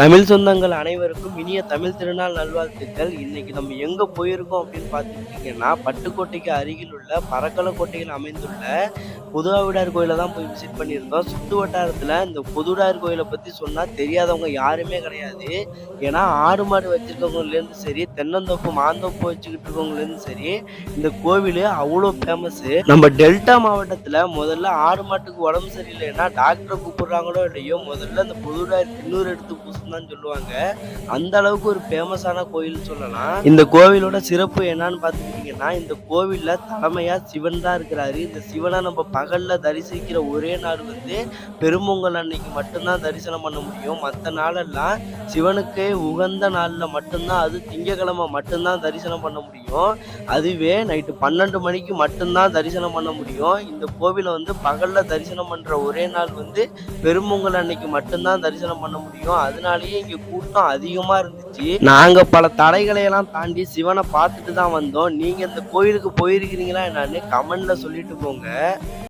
தமிழ் சொந்தங்கள் அனைவருக்கும் இனிய தமிழ் திருநாள் நல்வாழ்த்துக்கள். இன்னைக்கு நம்ம எங்க போயிருக்கோம் அப்படின்னு பார்த்துக்கிட்டிங்கன்னா பட்டுக்கோட்டைக்கு அருகில் உள்ள பறக்கலக்கோட்டையில் அமைந்துள்ள புதுவாவிடார் கோயிலை தான் போய் விசிட் பண்ணியிருந்தோம். சுற்று வட்டாரத்தில் இந்த புதுவிடார் கோயிலை பற்றி சொன்னால் தெரியாதவங்க யாருமே கிடையாது. ஏன்னா ஆடு மாடு வச்சுருக்கவங்கலேருந்து சரி தென்னந்தோப்பு மாந்தோப்பு வச்சுக்கிட்டு இருக்கவங்கலேருந்து சரி இந்த கோவில் அவ்வளோ ஃபேமஸ்ஸு நம்ம டெல்டா மாவட்டத்தில் முதல்ல ஆடு மாட்டுக்கு உடம்பு சரியில்லைன்னா டாக்டரை கூப்பிடுறாங்களோ இல்லையோ முதல்ல இந்த புதுவிடார் திண்ணூர் எடுத்து பூசணும் தான் சொல்லுவாங்க. அந்த அளவுக்கு ஒரு ஃபேமஸான கோயில் சொல்லலாம். இந்த கோவிலோட சிறப்பு என்னன்னு பார்த்துக்கிட்டிங்கன்னா இந்த கோவிலில் தலைமையாக சிவன் தான் இருக்கிறாரு. இந்த சிவனை நம்ம பகலில் தரிசிக்கிற ஒரே நாள் வந்து பெருமொங்கல் அன்னைக்கு மட்டும்தான் தரிசனம் பண்ண முடியும். மற்ற நாளெல்லாம் சிவனுக்கே உகந்த நாளில் மட்டும்தான் அது திங்கக்கிழமை மட்டும்தான் தரிசனம் பண்ண முடியும். அதுவே நைட்டு பன்னெண்டு மணிக்கு மட்டும்தான் தரிசனம் பண்ண முடியும். இந்த கோவிலை வந்து பகலில் தரிசனம் பண்ணுற ஒரே நாள் வந்து பெருமொங்கல் அன்னைக்கு மட்டும்தான் தரிசனம் பண்ண முடியும். அதனாலேயே இங்கே கூட்டம் அதிகமாக இருந்துச்சு. நாங்கள் பல தடைகளையெல்லாம் தாண்டி சிவனை பார்த்துட்டு தான் வந்தோம். நீங்க இந்த கோயிலுக்கு போயிருக்கிறீங்களா என்னன்னு கமெண்ட்ல சொல்லிட்டு போங்க.